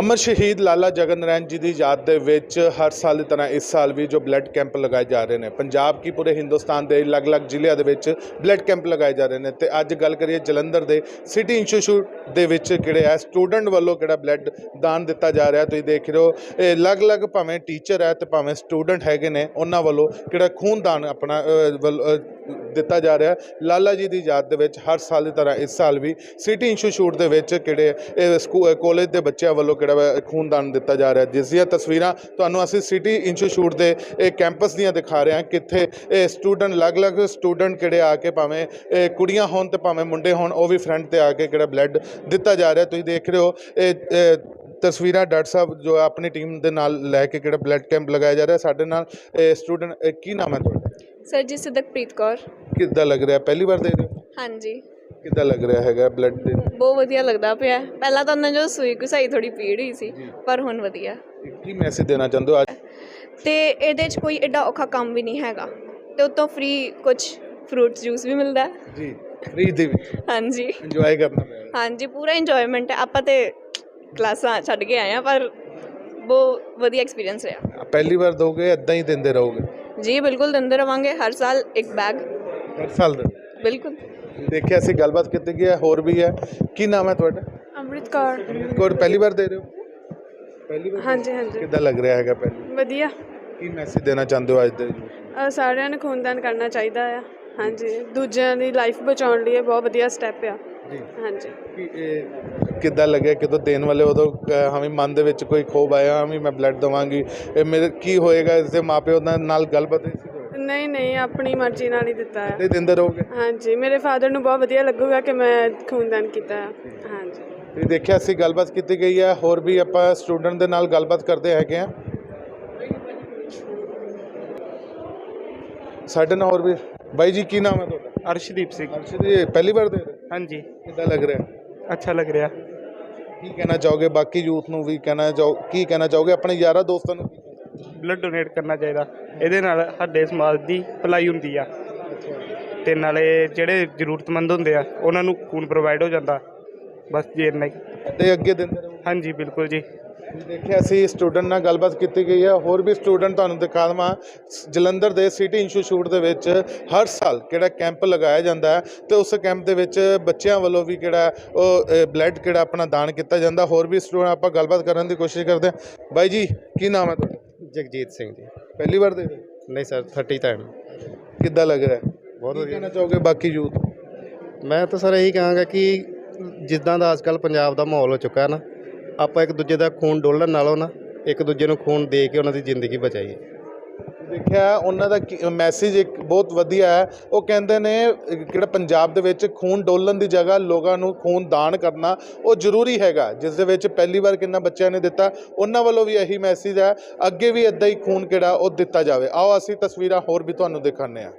ਅਮਰ ਸ਼ਹੀਦ ਲਾਲਾ ਜਗਨ ਨਾਰਾਇਣ ਜੀ ਦੀ ਯਾਦ ਦੇ ਵਿੱਚ ਹਰ ਸਾਲ ਦੀ ਤਰ੍ਹਾਂ ਇਸ ਸਾਲ ਵੀ ਜੋ ਬਲੱਡ ਕੈਂਪ ਲਗਾਏ ਜਾ ਰਹੇ ਨੇ। ਪੰਜਾਬ ਕੀ ਪੂਰੇ ਹਿੰਦੁਸਤਾਨ ਦੇ ਅਲੱਗ-ਅਲੱਗ ਜ਼ਿਲ੍ਹਿਆਂ ਦੇ ਵਿੱਚ ਬਲੱਡ ਕੈਂਪ ਲਗਾਏ ਜਾ ਰਹੇ ਨੇ ਤੇ ਅੱਜ ਗੱਲ ਕਰੀਏ ਜਲੰਧਰ ਦੇ ਸਿਟੀ ਇੰਸਟੀਚਿਊਟ ਦੇ ਵਿੱਚ ਕਿਹੜੇ ਹੈ ਸਟੂਡੈਂਟ ਵੱਲੋਂ ਕਿਹੜਾ ਬਲੱਡ ਦਾਨ ਦਿੱਤਾ ਜਾ ਰਿਹਾ ਤੁਸੀਂ ਦੇਖ ਰਹੇ ਹੋ। ਇਹ ਅਲੱਗ-ਅਲੱਗ ਭਾਵੇਂ ਟੀਚਰ ਹੈ ਤੇ ਭਾਵੇਂ ਸਟੂਡੈਂਟ ਹੈਗੇ ਨੇ, ਉਹਨਾਂ ਵੱਲੋਂ ਕਿਹੜਾ ਖੂਨ ਦਾਨ ਆਪਣਾ ਵੱਲ- ਦਿੱਤਾ ਜਾ ਰਿਹਾ ਲਾਲਾ ਜੀ ਦੀ ਯਾਦ ਦੇ ਵਿੱਚ ਹਰ ਸਾਲ ਦੀ ਤਰ੍ਹਾਂ ਇਸ ਸਾਲ ਵੀ ਸਿਟੀ ਇੰਸਟੀਚਿਊਟ ਦੇ ਵਿੱਚ ਕਿਹੜੇ, ਇਹ ਸਕੂ ਕਾਲਜ ਦੇ ਬੱਚਿਆਂ ਵੱਲੋਂ ਕਿਹੜਾ ਖੂਨਦਾਨ ਦਿੱਤਾ ਜਾ ਰਿਹਾ ਜਿਸ ਦੀਆਂ ਤਸਵੀਰਾਂ ਤੁਹਾਨੂੰ ਅਸੀਂ ਸਿਟੀ ਇੰਸਟੀਚਿਊਟ ਦੇ, ਇਹ ਕੈਂਪਸ ਦੀਆਂ ਦਿਖਾ ਰਹੇ ਹਾਂ। ਕਿੱਥੇ ਇਹ ਸਟੂਡੈਂਟ ਅਲੱਗ-ਅਲੱਗ ਸਟੂਡੈਂਟ ਕਿਹੜੇ ਆ ਕੇ ਭਾਵੇਂ ਇਹ ਕੁੜੀਆਂ ਹੋਣ ਤੇ ਭਾਵੇਂ ਮੁੰਡੇ ਹੋਣ, ਉਹ ਵੀ ਫਰੰਟ ਤੇ ਆ ਕੇ ਕਿਹੜਾ ਬਲੱਡ ਦਿੱਤਾ ਜਾ ਰਿਹਾ ਤੁਸੀਂ ਦੇਖ ਰਹੇ ਹੋ, ਇਹ ਇਹ ਤਸਵੀਰਾਂ ਡਾਕਟਰ ਸਾਹਿਬ ਜੋ ਆਪਣੀ ਟੀਮ ਦੇ ਨਾਲ ਲੈ ਕੇ ਕਿਹੜਾ ਬਲੱਡ ਕੈਂਪ ਲਗਾਇਆ ਜਾ ਰਿਹਾ ਸਾਡੇ ਨਾਲ ਸਟੂਡੈਂਟ ਕੀ ਨਾਮ ਹੈ ਤੁਹਾਡਾ? ਸਰ ਜੀ ਸਿਦਕਪ੍ਰੀਤ ਕੌਰ। ਕਿੱਦਾਂ ਲੱਗ ਰਿਹਾ? ਪਹਿਲੀ ਵਾਰ ਦੇ ਰਹੇ ਹੋ? ਹਾਂਜੀ। ਕਿੱਦਾਂ ਲੱਗ ਰਿਹਾ ਹੈਗਾ ਬਲੱਡ ਦੇ ਬਹੁਤ ਵਧੀਆ ਲੱਗਦਾ ਪਿਆ। ਹੈ। ਪਹਿਲਾਂ ਤਾਂ ਉਹਨਾਂ ਜੋ ਸੂਈ ਘੁਸਾਈ ਥੋੜੀ ਪੀੜ ਹੋਈ ਸੀ ਪਰ ਹੁਣ ਵਧੀਆ। ਕੀ ਮੈਸੇਜ ਦੇਣਾ ਚਾਹੁੰਦੇ ਹੋ ਅੱਜ? ਤੇ ਇਹਦੇ 'ਚ ਕੋਈ ਐਡਾ ਔਖਾ ਕੰਮ ਵੀ ਨਹੀਂ ਹੈਗਾ। ਤੇ ਉਤੋਂ ਫ੍ਰੀ ਕੁਝ ਫਰੂਟ ਜੂਸ ਵੀ ਮਿਲਦਾ। ਹੈ। ਜੀ ਫ੍ਰੀ ਦੇ ਵਿੱਚ। ਹਾਂਜੀ। ਇੰਜੋਏ ਕਰਨਾ ਪਏਗਾ ਹਾਂਜੀ ਪੂਰਾ ਇੰਜੋਇਮੈਂਟ ਹੈ। ਆਪਾਂ ਤੇ ਕਲਾਸਾਂ ਛੱਡ ਕੇ ਆਏ ਆ ਪਰ ਬਹੁਤ ਵਧੀਆ ਐਕਸਪੀਰੀਅੰਸ ਰਿਹਾ। ਪਹਿਲੀ ਵਾਰ ਦੋਗੇ ਇਦਾਂ ਹੀ ਦਿੰਦੇ ਰਹੋਗੇ? ਜੀ ਬਿਲਕੁਲ ਦਿੰਦੇ ਰਵਾਂਗੇ ਹਰ ਸਾਲ ਇੱਕ ਬੈਗ ਹਰ ਸਾਲ ਦੇ ਬਿਲਕੁਲ। ਦੇਖਿਆ ਅਸੀਂ ਗੱਲਬਾਤ ਕੀਤੀ ਗਈ ਹੈ ਹੋਰ ਵੀ ਹੈ। ਕੀ ਨਾਮ ਹੈ ਤੁਹਾਡਾ? ਅੰਮ੍ਰਿਤ ਕੌਰ। ਕੋਈ ਪਹਿਲੀ ਵਾਰ ਦੇ ਰਹੇ ਹੋ? ਪਹਿਲੀ ਵਾਰ? ਹਾਂਜੀ ਹਾਂਜੀ। ਕਿੱਦਾਂ ਲੱਗ ਰਿਹਾ ਹੈਗਾ ਪਹਿਲੀ? ਵਧੀਆ। ਕੀ ਮੈਸੇਜ ਦੇਣਾ ਚਾਹੁੰਦੇ ਹੋ ਅੱਜ ਦੇ ਅ, ਸਾਰਿਆਂ ਨੂੰ ਖੂਨਦਾਨ ਕਰਨਾ ਚਾਹੀਦਾ ਆ। ਹਾਂਜੀ। ਦੂਜਿਆਂ ਦੀ ਲਾਈਫ ਬਚਾਉਣ ਲਈ ਇਹ ਬਹੁਤ ਵਧੀਆ ਸਟੈਪ ਆ। ਜੀ। ਹਾਂਜੀ। ਕਿ ਇਹ ਕਿੱਦਾਂ ਲੱਗਿਆ? ਕਿਦੋਂ ਦੇਣ ਵਾਲੇ ਉਦੋਂ ਹਮੇ ਮਨ ਦੇ ਵਿੱਚ ਕੋਈ ਖੋਬ ਆਇਆ? ਹਮੇ ਮੈਂ ਬਲੱਡ ਦਵਾਂਗੀ। ਇਹ ਮੇਰੇ ਕੀ ਹੋਏਗਾ? ਇਸ ਦੇ ਮਾਪਿਓ ਨਾਲ ਨਾਲ ਗੱਲਬਾਤ ਹੋਈ ਸੀ ਨਹੀਂ ਨਹੀਂ ਆਪਣੀ ਮਰਜ਼ੀ ਨਾਲ ਹੀ ਦਿੱਤਾ ਆ। ਤੇ ਦਿੰਦੇ ਰਹੋਗੇ? ਹਾਂਜੀ। ਮੇਰੇ ਫਾਦਰ ਨੂੰ ਬਹੁਤ ਵਧੀਆ ਲੱਗੂਗਾ ਕਿ ਮੈਂ ਖੂਨਦਾਨ ਕੀਤਾ ਹਾਂਜੀ। ਤੁਸੀਂ ਦੇਖਿਆ ਅਸੀਂ ਗੱਲਬਾਤ ਕੀਤੀ ਗਈ ਹੈ ਹੋਰ ਵੀ ਆਪਾਂ ਸਟੂਡੈਂਟ ਦੇ ਨਾਲ ਗੱਲਬਾਤ ਕਰਦੇ ਹੈਗੇ ਆ। ਸਾਡੇ ਨਾਲ ਹੋਰ ਵੀ ਬਾਈ ਜੀ ਕੀ ਨਾਮ ਹੈ ਤੁਹਾਡਾ? ਅਰਸ਼ਦੀਪ ਸਿੰਘ। ਅਰਸ਼ਦ ਜੀ ਪਹਿਲੀ ਵਾਰ ਦੇ ਰਹੇ ਹੋ? ਹਾਂਜੀ। ਕਿੱਦਾਂ ਲੱਗ ਰਿਹਾ? ਅੱਛਾ ਲੱਗ ਰਿਹਾ। ਕੀ ਕਹਿਣਾ ਚਾਹੋਗੇ ਬਾਕੀ ਯੂਥ ਨੂੰ? ਵੀ ਕਹਿਣਾ ਚਾਹੋ ਕੀ ਕਹਿਣਾ ਚਾਹੋਗੇ? ਆਪਣੇ ਯਾਰਾਂ ਦੋਸਤਾਂ ਨੂੰ ਬਲੱਡ ਡੋਨੇਟ ਕਰਨਾ ਚਾਹੀਦਾ। ਇਹਦੇ ਨਾਲ ਸਾਡੇ ਸਮਾਜ ਦੀ ਭਲਾਈ ਹੁੰਦੀ ਆ। ਤੇ ਨਾਲੇ ਜਿਹੜੇ ਜ਼ਰੂਰਤਮੰਦ ਹੁੰਦੇ ਆ ਉਹਨਾਂ ਨੂੰ ਖੂਨ ਪ੍ਰੋਵਾਈਡ ਹੋ ਜਾਂਦਾ। ਬਸ ਜੀ ਇੰਨਾ ਹੀ। ਤੇ ਅੱਗੇ ਦਿੰਦੇ ਰਹੋ। ਹਾਂਜੀ ਬਿਲਕੁਲ ਜੀ। ਦੇਖਿਆ ਅਸੀਂ ਸਟੂਡੈਂਟ ਨਾਲ ਗੱਲਬਾਤ ਕੀਤੀ ਗਈ ਹੈ। ਹੋਰ ਵੀ ਸਟੂਡੈਂਟ ਤੁਹਾਨੂੰ ਦਿਖਾ ਦੇਵਾਂ। ਸ- ਜਲੰਧਰ ਦੇ ਸਿਟੀ ਇੰਸਟੀਚਿਊਟ ਦੇ ਵਿੱਚ ਹਰ ਸਾਲ ਕਿਹੜਾ ਕੈਂਪ ਲਗਾਇਆ ਜਾਂਦਾ ਹੈ ਤੇ ਉਸ ਕੈਂਪ ਦੇ ਵਿੱਚ ਬੱਚਿਆਂ ਵੱਲੋਂ ਵੀ ਕਿਹੜਾ ਉਹ ਬਲੱਡ ਕਿਹੜਾ ਆਪਣਾ ਦਾਨ ਕੀਤਾ ਜਾਂਦਾ। ਹੋਰ ਵੀ ਸਟੂਡੈਂਟ ਆਪਾਂ ਗੱਲਬਾਤ ਕਰਨ ਦੀ ਕੋਸ਼ਿਸ਼ ਕਰਦੇ ਹਾਂ। ਬਾਈ ਜੀ ਕੀ ਨਾਮ ਹੈ ਤੁਹਾਡਾ? ਜਗਜੀਤ ਸਿੰਘ ਜੀ। ਪਹਿਲੀ ਵਾਰ ਦੇ? ਨਹੀਂ ਸਰ 30 ਟਾਈਮ ਕਿੱਦਾਂ ਲੱਗ ਰਿਹਾ ਹੈ? ਬਹੁਤ ਵਧੀਆ। ਕਹਿਣਾ ਚਾਹੋਗੇ ਬਾਕੀ ਯੂਥ ਮੈਂ ਤਾਂ ਸਰ ਇਹੀ ਕਹਾਂਗਾ ਕਿ ਜਿੱਦਾਂ ਦਾ ਅੱਜਕੱਲ ਪੰਜਾਬ ਦਾ ਮਾਹੌਲ ਹੋ ਚੁੱਕਾ ਹੈ ਨਾ ਆਪਾਂ ਇੱਕ ਦੂਜੇ ਦਾ ਖੂਨ ਡੋਲਣ ਨਾਲੋਂ ਨਾ ਇੱਕ ਦੂਜੇ ਨੂੰ ਖੂਨ ਦੇ ਕੇ ਉਹਨਾਂ ਦੀ ਜ਼ਿੰਦਗੀ ਬਚਾਈਏ। ਦੇਖਿਆ ਉਹਨਾਂ ਦਾ ਮੈਸੇਜ ਇੱਕ ਬਹੁਤ ਵਧੀਆ ਹੈ। ਉਹ ਕਹਿੰਦੇ ਨੇ ਅਹ, ਕਿਹੜਾ ਪੰਜਾਬ ਦੇ ਵਿੱਚ ਖੂਨ ਡੋਲਣ ਦੀ ਜਗ੍ਹਾ ਲੋਕਾਂ ਨੂੰ ਖੂਨ ਦਾਨ ਕਰਨਾ ਉਹ ਜ਼ਰੂਰੀ ਹੈਗਾ। ਜਿਸ ਦੇ ਵਿੱਚ ਪਹਿਲੀ ਵਾਰ ਕਿੰਨਾ ਬੱਚਿਆਂ ਨੇ ਦਿੱਤਾ ਉਹਨਾਂ ਵੱਲੋਂ ਵੀ ਇਹੀ ਮੈਸੇਜ ਹੈ। ਅੱਗੇ ਵੀ ਇਦਾਂ ਹੀ ਖੂਨ ਕਿਹੜਾ ਉਹ ਦਿੱਤਾ ਜਾਵੇ। ਆਓ ਅਸੀਂ ਤਸਵੀਰਾਂ ਹੋਰ ਵੀ ਤੁਹਾਨੂੰ ਦਿਖਾਉਂਦੇ ਹਾਂ।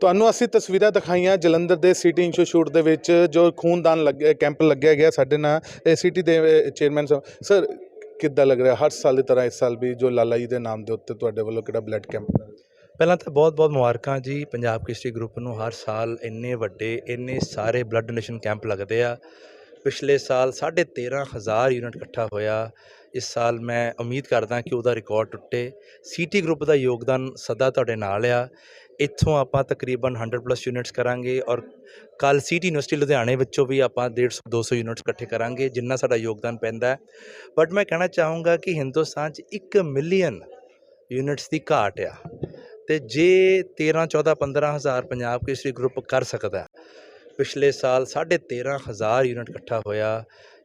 ਤੁਹਾਨੂੰ ਅਸੀਂ ਤਸਵੀਰਾਂ ਦਿਖਾਈਆਂ ਜਲੰਧਰ ਦੇ ਸਿਟੀ ਇੰਸਟੀਚਿਊਟ ਦੇ ਵਿੱਚ ਜੋ ਖੂਨਦਾਨ ਲੱਗਿਆ ਕੈਂਪ ਲੱਗਿਆ ਗਿਆ ਸਾਡੇ ਨਾਲ ਸਿਟੀ ਦੇ ਚੇਅਰਮੈਨ ਸਾਹਿਬ ਸਰ, ਕਿੱਦਾਂ ਲੱਗ ਰਿਹਾ ਹਰ ਸਾਲ ਦੀ ਤਰ੍ਹਾਂ ਇਸ ਸਾਲ ਵੀ ਜੋ ਲਾਲਾ ਜੀ ਦੇ ਨਾਮ ਦੇ ਉੱਤੇ ਤੁਹਾਡੇ ਵੱਲੋਂ ਕਿਹੜਾ ਬਲੱਡ ਕੈਂਪ ਪਹਿਲਾਂ ਤਾਂ ਬਹੁਤ-ਬਹੁਤ ਮੁਬਾਰਕਾਂ ਜੀ, ਪੰਜਾਬ ਕ੍ਰਿਸ਼ਟੀ ਗਰੁੱਪ ਨੂੰ ਹਰ ਸਾਲ ਇੰਨੇ ਵੱਡੇ, ਇੰਨੇ ਸਾਰੇ ਬਲੱਡ ਡੋਨੇਸ਼ਨ ਕੈਂਪ ਲੱਗਦੇ ਆ। ਪਿਛਲੇ ਸਾਲ 13500 ਯੂਨਿਟ ਇਕੱਠਾ ਹੋਇਆ। ਇਸ ਸਾਲ ਮੈਂ ਉਮੀਦ ਕਰਦਾ ਕਿ ਉਹਦਾ ਰਿਕਾਰਡ ਟੁੱਟੇ। ਸੀਟੀ ਗਰੁੱਪ ਦਾ ਯੋਗਦਾਨ ਸਦਾ ਤੁਹਾਡੇ ਨਾਲ ਆ। ਇੱਥੋਂ ਆਪਾਂ ਤਕਰੀਬਨ 100 ਪਲੱਸ ਯੂਨਿਟਸ ਕਰਾਂਗੇ ਔਰ ਕੱਲ ਸਿਟੀ ਯੂਨੀਵਰਸਿਟੀ ਲੁਧਿਆਣੇ ਵਿੱਚੋਂ ਵੀ ਆਪਾਂ 150 200 ਯੂਨਿਟਸ ਇਕੱਠੇ ਕਰਾਂਗੇ, ਜਿੰਨਾ ਸਾਡਾ ਯੋਗਦਾਨ ਪੈਂਦਾ ਹੈ। ਬਟ ਮੈਂ ਕਹਿਣਾ ਚਾਹੂੰਗਾ ਕਿ ਹਿੰਦੁਸਤਾਨ 'ਚ 1 ਮਿਲੀਅਨ ਯੂਨਿਟਸ ਦੀ ਘਾਟ ਆ ਤੇ ਜੇ 13 14 15 ਹਜ਼ਾਰ ਪੰਜਾਬ ਕੇਸਰੀ ਗਰੁੱਪ ਕਰ ਸਕਦਾ ਪਿਛਲੇ ਸਾਲ 13500 ਯੂਨਿਟ ਇਕੱਠਾ ਹੋਇਆ।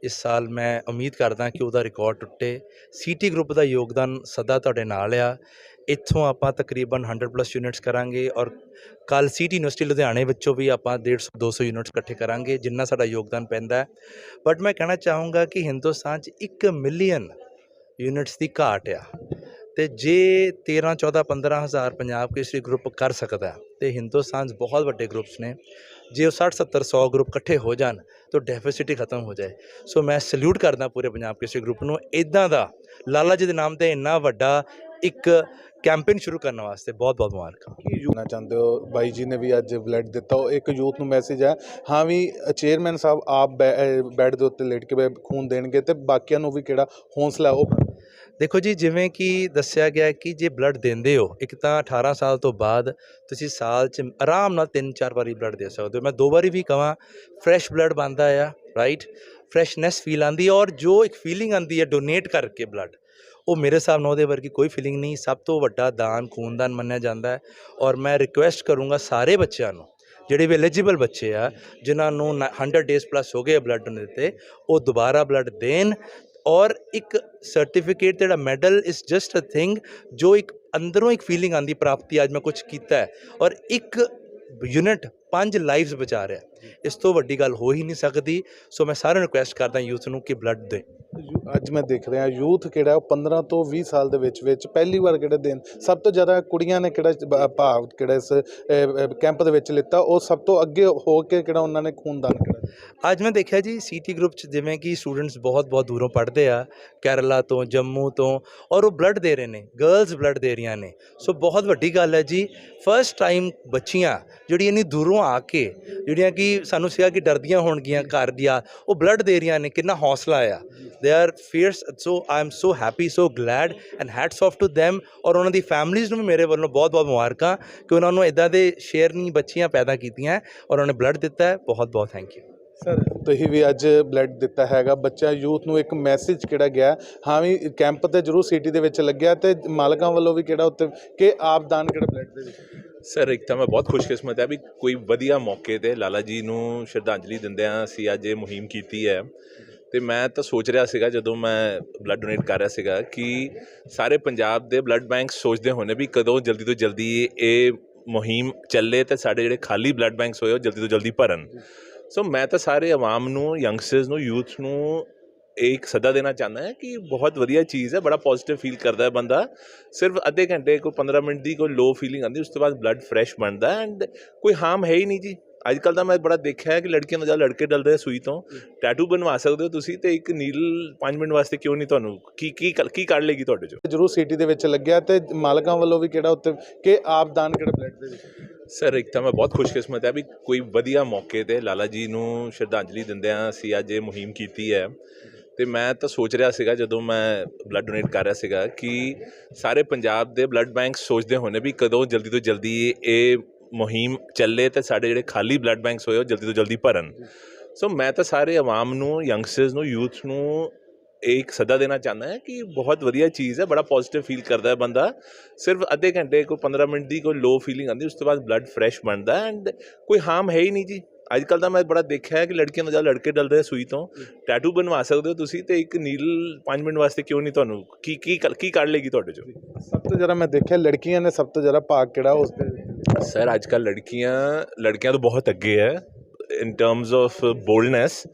ਇਸ ਸਾਲ ਮੈਂ ਉਮੀਦ ਕਰਦਾ ਕਿ ਉਹਦਾ ਰਿਕਾਰਡ ਟੁੱਟੇ। ਸੀਟੀ ਗਰੁੱਪ ਦਾ ਯੋਗਦਾਨ ਸਦਾ ਤੁਹਾਡੇ ਨਾਲ ਆ। ਇੱਥੋਂ ਆਪਾਂ ਤਕਰੀਬਨ 100 ਪਲੱਸ ਯੂਨਿਟਸ ਕਰਾਂਗੇ ਔਰ ਕੱਲ ਸਿਟੀ ਯੂਨੀਵਰਸਿਟੀ ਲੁਧਿਆਣੇ ਵਿੱਚੋਂ ਵੀ ਆਪਾਂ 150 200 ਯੂਨਿਟਸ ਇਕੱਠੇ ਕਰਾਂਗੇ ਜਿੰਨਾ ਸਾਡਾ ਯੋਗਦਾਨ ਪੈਂਦਾ ਬਟ ਮੈਂ ਕਹਿਣਾ ਚਾਹੂੰਗਾ ਕਿ ਹਿੰਦੁਸਤਾਨ 'ਚ 1 ਮਿਲੀਅਨ ਯੂਨਿਟਸ ਦੀ ਘਾਟ ਆ। ਤੇ ਜੇ 13 14 15 ਹਜ਼ਾਰ ਪੰਜਾਬ ਕੇਸਰੀ ਗਰੁੱਪ ਕਰ ਸਕਦਾ ਹੈ, ਤੇ ਹਿੰਦੁਸਤਾਨ 'ਚ ਬਹੁਤ ਵੱਡੇ ਗਰੁੱਪਸ ਨੇ। ਜੇ ਉਹ 60 70 100 ਗਰੁੱਪ ਇਕੱਠੇ ਹੋ ਜਾਣ ਤਾਂ ਡੈਫਿਸਿਟ ਹੀ ਖਤਮ ਹੋ ਜਾਏ। ਸੋ ਮੈਂ ਸਲੂਟ ਕਰਦਾ ਪੂਰੇ ਪੰਜਾਬ ਕਿਸੇ ਗਰੁੱਪ ਨੂੰ। ਇਦਾਂ ਦਾ, ਲਾਲਾ ਜੀ ਦੇ ਨਾਮ ਤੇ ਇੰਨਾ ਵੱਡਾ ਇੱਕ ਕੈਂਪੇਨ ਸ਼ੁਰੂ ਕਰਨ ਵਾਸਤੇ ਬਹੁਤ ਬਹੁਤ ਮੁਬਾਰਕਾਂ। ਕੀ ਚਾਹੁੰਦੇ ਹੋ? ਬਾਈ ਜੀ ਨੇ ਵੀ ਅੱਜ ਬਲੱਡ ਦਿੱਤਾ। ਉਹ ਇੱਕ ਯੂਥ ਨੂੰ ਮੈਸੇਜ ਹੈ, ਹਾਂ ਵੀ ਚੇਅਰਮੈਨ ਸਾਹਿਬ ਆਪ ਬੈ- ਅਹ ਬੈੱਡ ਦੇ ਉੱਤੇ ਲੇਟ ਕੇ ਬੈ- ਖੂਨ ਦੇਣਗੇ ਤੇ ਬਾਕੀਆਂ ਨੂੰ ਵੀ ਕਿਹੜਾ ਹੌਸਲਾ ਉਹ ਦੇਖੋ ਜੀ, ਜਿਵੇਂ ਕਿ ਦੱਸਿਆ ਗਿਆ ਕਿ ਜੇ ਬਲੱਡ ਦਿੰਦੇ ਹੋ, ਇੱਕ ਤਾਂ 18 ਸਾਲ ਤੋਂ ਬਾਅਦ ਤੁਸੀਂ ਸਾਲ 'ਚ ਆਰਾਮ ਨਾਲ 3-4 ਵਾਰੀ ਬਲੱਡ ਦੇ ਸਕਦੇ ਹੋ। ਮੈਂ ਦੋ ਵਾਰੀ ਵੀ ਕਹਾਂ ਫਰੈਸ਼ ਬਲੱਡ ਬਣਦਾ ਆ ਰਾਈਟ ਫਰੈਸ਼ਨੈਸ ਫੀਲ ਆਂਦੀ ਔਰ ਜੋ ਇੱਕ ਫੀਲਿੰਗ ਆਂਦੀ ਹੈ ਡੋਨੇਟ ਕਰਕੇ ਬਲੱਡ ਉਹ ਮੇਰੇ ਹਿਸਾਬ ਨਾਲ ਉਹਦੇ ਵਰਗੀ ਕੋਈ ਫੀਲਿੰਗ ਨਹੀਂ। ਸਭ ਤੋਂ ਵੱਡਾ ਦਾਨ, ਖੂਨਦਾਨ ਮੰਨਿਆ ਜਾਂਦਾ ਹੈ ਔਰ ਮੈਂ ਰਿਕੁਐਸਟ ਕਰੂੰਗਾ ਸਾਰੇ ਬੱਚਿਆਂ ਨੂੰ, ਜਿਹੜੇ ਵੀ ਐਲੀਜੀਬਲ ਬੱਚੇ ਆ, ਜਿਨ੍ਹਾਂ ਨੂੰ ਨ- 100 ਡੇਜ਼ ਪਲੱਸ ਹੋ ਗਏ ਬਲੱਡ ਦਿੱਤੇ ਉਹ ਦੁਬਾਰਾ ਬਲੱਡ ਦੇਣ ਔਰ ਇੱਕ ਸਰਟੀਫਿਕੇਟ ਜਿਹੜਾ medal is just a thing ਜੋ ਇੱਕ ਅੰਦਰੋਂ ਇੱਕ ਫੀਲਿੰਗ ਆਂਦੀ ਪ੍ਰਾਪਤੀ, ਅੱਜ ਮੈਂ ਕੁਝ ਕੀਤਾ ਔਰ ਇੱਕ ਯੂਨਿਟ ਪੰਜ ਲਾਈਵਸ ਬਚਾ ਰਿਹਾ ਇਸ ਤੋਂ ਵੱਡੀ ਗੱਲ ਹੋ ਹੀ ਨਹੀਂ ਸਕਦੀ। ਸੋ ਮੈਂ ਸਾਰਿਆਂ ਨੂੰ ਰਿਕੁਐਸਟ ਕਰਦਾ ਯੂਥ ਨੂੰ ਕਿ ਬਲੱਡ ਦੇ। ਅੱਜ ਮੈਂ ਦੇਖ ਰਿਹਾ ਯੂਥ ਕਿਹੜਾ ਉਹ 15 ਤੋਂ 20 ਸਾਲ ਦੇ ਵਿੱਚ ਵਿੱਚ ਪਹਿਲੀ ਵਾਰ ਕਿਹੜੇ ਦਿਨ ਸਭ ਤੋਂ ਜ਼ਿਆਦਾ ਕੁੜੀਆਂ ਨੇ ਕਿਹੜਾ ਭਾਵ ਕਿਹੜਾ ਇਸ ਕੈਂਪ ਦੇ ਵਿੱਚ ਲਿੱਤਾ ਉਹ ਸਭ ਤੋਂ ਅੱਗੇ ਹੋ ਕੇ ਕਿਹੜਾ ਉਹਨਾਂ ਨੇ ਖੂਨਦਾਨ ਕਰਿਆ ਅੱਜ ਮੈਂ ਦੇਖਿਆ ਜੀ ਸੀਟੀ ਗਰੁੱਪ ਚ ਜਿਵੇਂ ਕਿ ਸਟੂਡੈਂਟਸ ਬਹੁਤ ਬਹੁਤ ਦੂਰੋਂ ਪੜ੍ਹਦੇ ਆ ਕੇਰਲਾ ਤੋਂ ਜੰਮੂ ਤੋਂ ਔਰ ਉਹ ਬਲੱਡ ਦੇ ਰਹੇ ਨੇ ਗਰਲਸ ਬਲੱਡ ਦੇ ਰਹੀਆਂ ਨੇ। ਸੋ ਬਹੁਤ ਵੱਡੀ ਗੱਲ ਹੈ ਜੀ ਫਰਸਟ ਟਾਈਮ ਬੱਚੀਆਂ ਜਿਹੜੀਆਂ ਇੰਨੀ ਦੂਰੋਂ ਆ ਕੇ ਜਿਹੜੀਆਂ ਕਿ ਸਾਨੂੰ ਸੀਗਾ ਕਿ ਡਰਦੀਆਂ ਹੋਣਗੀਆਂ ਘਰ ਦੀਆਂ, ਉਹ ਬਲੱਡ ਦੇ ਰਹੀਆਂ ਨੇ, ਕਿੰਨਾ ਹੌਸਲਾ ਆ। They are fierce so I am so happy so glad and hats off to them ਔਰ ਉਹਨਾਂ ਦੀ ਫੈਮਲੀਜ਼ ਨੂੰ ਵੀ ਮੇਰੇ ਵੱਲੋਂ ਬਹੁਤ ਬਹੁਤ ਮੁਬਾਰਕਾਂ ਕਿ ਉਹਨਾਂ ਨੂੰ ਇਦਾਂ ਦੇ ਸ਼ੇਰਨੀ ਬੱਚੀਆਂ ਪੈਦਾ ਕੀਤੀਆਂ ਔਰ ਉਹਨਾਂ ਨੇ ਬਲੱਡ ਦਿੱਤਾ ਹੈ। ਬਹੁਤ ਬਹੁਤ ਥੈਂਕ ਯੂ ਸਰ ਤੁਸੀਂ ਵੀ ਅੱਜ ਬਲੱਡ ਦਿੱਤਾ ਹੈਗਾ। ਬੱਚਾ ਯੂਥ ਨੂੰ ਇੱਕ ਮੈਸੇਜ ਕਿਹੜਾ ਗਿਆ? ਹਾਂ ਵੀ ਕੈਂਪ ਤੇ ਜਰੂਰ ਸਿਟੀ ਦੇ ਵਿੱਚ ਲੱਗਿਆ ਤੇ ਮਾਲਕਾਂ ਵੱਲੋਂ ਵੀ ਕਿਹੜਾ ਉੱਤੇ ਕਿ ਆਪ ਦਾਨ ਕਿਹੜਾ ਬਲੱਡ ਦੇ ਵਿੱਚ? ਸਰ, ਇੱਕ ਤਾਂ ਮੈਂ ਬਹੁਤ ਖੁਸ਼ਕਿਸਮਤ ਹੈ ਵੀ ਕੋਈ ਵਧੀਆ ਮੌਕੇ ਤੇ ਲਾਲਾ ਜੀ ਨੂੰ ਸ਼ਰਧਾਂਜਲੀ ਦਿੰਦਿਆਂ ਅਸੀਂ ਅੱਜ ਇਹ ਮੁਹਿੰਮ ਕੀਤੀ ਹੈ। ਤੇ ਮੈਂ ਤਾਂ ਸੋਚ ਰਿਹਾ ਸੀਗਾ, ਜਦੋਂ ਮੈਂ ਬਲੱਡ ਡੋਨੇਟ ਕਰ ਰਿਹਾ ਸੀਗਾ, ਕਿ ਸਾਰੇ ਪੰਜਾਬ ਦੇ ਬਲੱਡ ਬੈਂਕ ਸੋਚਦੇ ਹੋਣੇ ਵੀ ਕਦੋਂ ਜਲਦੀ ਤੋਂ ਜਲਦੀ ਇਹ ਮੁਹਿੰਮ ਚੱਲੇ ਤੇ ਸਾਡੇ ਜਿਹੜੇ ਖਾਲੀ ਬਲੱਡ ਬੈਂਕਸ ਹੋਏ, ਉਹ ਜਲਦੀ ਤੋਂ ਜਲਦੀ ਭਰਨ। ਸੋ ਮੈਂ ਤਾਂ ਸਾਰੇ ਆਵਾਮ ਨੂੰ ਯੰਗਸਟਰਸ ਨੂੰ ਯੂਥ ਨੂੰ ਇਹ ਇੱਕ ਸੱਦਾ ਦੇਣਾ ਚਾਹੁੰਦਾ ਹਾਂ ਕਿ ਬਹੁਤ ਵਧੀਆ ਚੀਜ਼ ਹੈ ਬੜਾ ਪੋਜ਼ਿਟਿਵ ਫੀਲ ਕਰਦਾ ਹੈ ਬੰਦਾ ਸਿਰਫ ਅੱਧੇ ਘੰਟੇ ਕੋਈ 15 ਮਿੰਟ ਦੀ ਕੋਈ ਲੋ ਫੀਲਿੰਗ ਆਉਂਦੀ ਉਸ ਤੋਂ ਬਾਅਦ ਬਲੱਡ ਫਰੈਸ਼ ਬਣਦਾ ਐਂਡ ਕੋਈ ਹਾਰਮ ਹੈ ਹੀ ਨਹੀਂ ਜੀ ਅੱਜ ਕੱਲ ਤਾਂ ਮੈਂ ਬੜਾ ਦੇਖਿਆ ਹੈ ਕਿ ਲੜਕੀਆਂ ਨੂੰ ਜਦ ਲੜਕੇ ਡਲਦੇ ਆ ਸੂਈ ਤੋਂ ਟੈਟੂ ਬਣਵਾ ਸਕਦੇ ਹੋ ਤੁਸੀਂ ਤੇ ਇੱਕ ਨੀਲ 5 ਮਿੰਟ ਵਾਸਤੇ ਕਿਉਂ ਨਹੀਂ ਤੁਹਾਨੂੰ ਕੀ ਕੀ ਕੀ ਕੱਢ ਲੇਗੀ ਤੁਹਾਡੇ ਚੋਂ ਜਰੂਰ ਸਿਟੀ ਦੇ ਵਿੱਚ ਲੱਗਿਆ ਤੇ ਮਾਲਕਾਂ ਵੱਲੋਂ ਵੀ ਕਿਹੜਾ ਉੱਤੇ ਕਿ ਆਪ ਦਾਨ ਕਿਹੜਾ ਬਲੱਡ ਦੇ ਵਿੱਚ ਸਰ ਇੱਕ ਤਾਂ ਮੈਂ ਬਹੁਤ ਖੁਸ਼ਕਿਸਮਤ ਹੈ ਵੀ ਕੋਈ ਵਧੀਆ ਮੌਕੇ ਤੇ ਲਾਲਾ ਜੀ ਨੂੰ ਸ਼ਰਧਾਂਜਲੀ ਦਿੰਦਿਆਂ ਅਸੀਂ ਅੱਜ ਇਹ ਮੁਹਿੰਮ ਕੀਤੀ ਹੈ ਤੇ ਮੈਂ ਤਾਂ ਸੋਚ ਰਿਹਾ ਸੀਗਾ, ਜਦੋਂ ਮੈਂ ਬਲੱਡ ਡੋਨੇਟ ਕਰ ਰਿਹਾ ਸੀਗਾ, ਕਿ ਸਾਰੇ ਪੰਜਾਬ ਦੇ ਬਲੱਡ ਬੈਂਕ ਸੋਚਦੇ ਹੋਣੇ ਵੀ ਕਦੋਂ ਜਲਦੀ ਤੋਂ ਜਲਦੀ ਇਹ ਮੁਹਿੰਮ ਚੱਲੇ ਤੇ ਸਾਡੇ ਜਿਹੜੇ ਖਾਲੀ ਬਲੱਡ ਬੈਂਕਸ ਹੋਏ, ਉਹ ਜਲਦੀ ਤੋਂ ਜਲਦੀ ਭਰਨ। ਸੋ ਮੈਂ ਤਾਂ ਸਾਰੇ ਆਵਾਮ ਨੂੰ ਯੰਗਸਟਰਸ ਨੂੰ ਯੂਥ ਨੂੰ ਇਹ ਇੱਕ ਸੱਦਾ ਦੇਣਾ ਚਾਹੁੰਦਾ ਹਾਂ ਕਿ ਬਹੁਤ ਵਧੀਆ ਚੀਜ਼ ਹੈ, ਬੜਾ ਪੋਜ਼ਿਟਿਵ ਫੀਲ ਕਰਦਾ ਹੈ ਬੰਦਾ। ਸਿਰਫ ਅੱਧੇ ਘੰਟੇ, ਕੋਈ 15 ਮਿੰਟ ਦੀ ਕੋਈ ਲੋ ਫੀਲਿੰਗ ਆਉਂਦੀ, ਉਸ ਤੋਂ ਬਾਅਦ ਬਲੱਡ ਫਰੈਸ਼ ਬਣਦਾ ਐਂਡ ਕੋਈ ਹਾਰਮ ਹੈ ਹੀ ਨਹੀਂ ਜੀ। ਅੱਜ ਕੱਲ ਤਾਂ ਮੈਂ ਬੜਾ ਦੇਖਿਆ ਹੈ ਕਿ ਲੜਕੀਆਂ ਨੂੰ ਜਦ ਲੜਕੇ ਡਲਦੇ ਆ ਸੂਈ ਤੋਂ। ਟੈਟੂ ਬਣਵਾ ਸਕਦੇ ਹੋ ਤੁਸੀਂ ਤੇ ਇੱਕ ਨੀਲ 5 ਮਿੰਟ ਵਾਸਤੇ ਕਿਉਂ ਨਹੀਂ ਤੁਹਾਨੂੰ? ਕੀ ਕੀ ਕੀ ਕੱਢ ਲੇਗੀ ਤੁਹਾਡੇ ਚੋਂ? ਸਭ ਤੋਂ ਜ਼ਿਆਦਾ ਮੈਂ ਦੇਖਿਆ ਲੜਕੀਆਂ ਨੇ ਸਭ ਤੋਂ ਜ਼ਿਆਦਾ ਭਾਗ ਕਿਹੜਾ ਉਸ ਵਿੱਚ ਸਰ ਅੱਜ ਕੱਲ ਲੜਕੀਆਂ ਲੜਕਿਆਂ ਤੋਂ ਬਹੁਤ ਅੱਗੇ ਹੈ ਇਨ ਟਰਮਸ ਆਫ ਬੋਲਡਨੈਸ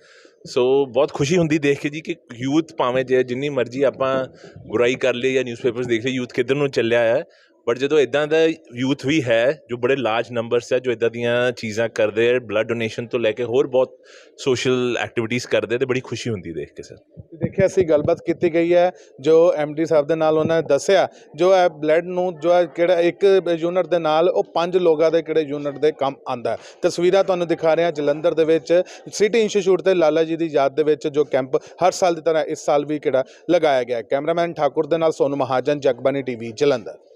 ਸੋ ਬਹੁਤ ਖੁਸ਼ੀ ਹੁੰਦੀ ਦੇਖ ਕੇ ਜੀ ਕਿ ਯੂਥ ਭਾਵੇਂ ਜੇ ਜਿੰਨੀ ਮਰਜ਼ੀ ਆਪਾਂ ਬੁਰਾਈ ਕਰ ਲਈ ਜਾਂ ਨਿਊਜ਼ਪੇਪਰਸ ਦੇਖ ਲਈ ਯੂਥ ਕਿੱਧਰ ਨੂੰ ਚੱਲਿਆ ਹੈ। ਬਟ ਜਦੋਂ ਇਦਾਂ ਦਾ ਯੂਥ ਵੀ ਹੈ, ਜੋ ਬੜੇ ਲਾਰਜ ਨੰਬਰਸ ਹੈ ਜੋ ਇਦਾਂ ਦੀਆਂ ਚੀਜ਼ਾਂ ਕਰਦੇ ਆ ਬਲੱਡ ਡੋਨੇਸ਼ਨ ਤੋਂ ਲੈ ਕੇ ਹੋਰ ਬਹੁਤ ਸੋਸ਼ਲ ਐਕਟੀਵਿਟੀਜ਼ ਕਰਦੇ ਤੇ ਬੜੀ ਖੁਸ਼ੀ ਹੁੰਦੀ ਦੇਖ ਕੇ ਸਰ ਦੇਖਿਆ, ਅਸੀਂ ਗੱਲਬਾਤ ਕੀਤੀ ਗਈ ਹੈ, ਜੋ ਐਮਡੀ ਸਾਹਿਬ ਦੇ ਨਾਲ ਉਹਨਾਂ ਨੇ ਦੱਸਿਆ, ਜੋ ਹੈ ਬਲੱਡ ਨੂੰ, ਜੋ ਹੈ ਕਿਹੜਾ ਇੱਕ ਯੂਨਿਟ ਦੇ ਨਾਲ, ਉਹ ਪੰਜ ਲੋਕਾਂ ਦੇ ਕਿਹੜੇ ਯੂਨਿਟ ਦੇ ਕੰਮ ਆਂਦਾ ਤਸਵੀਰਾਂ ਤੁਹਾਨੂੰ ਦਿਖਾ ਰਹੇ ਹਾਂ ਜਲੰਧਰ ਦੇ ਵਿੱਚ ਸਿਟੀ ਇੰਸਟੀਚਿਊਟ ਤੇ ਲਾਲਾ ਜੀ ਦੀ ਯਾਦ ਦੇ ਵਿੱਚ ਜੋ ਕੈਂਪ ਹਰ ਸਾਲ ਦੀ ਤਰ੍ਹਾਂ ਇਸ ਸਾਲ ਵੀ ਕਿਹੜਾ ਲਗਾਇਆ ਗਿਆ ਕੈਮਰਾਮੈਨ ਠਾਕੁਰ ਦੇ ਨਾਲ ਸੋਨੂ ਮਹਾਜਨ ਜਗਬਾਨੀ ਟੀਵੀ ਜਲੰਧਰ।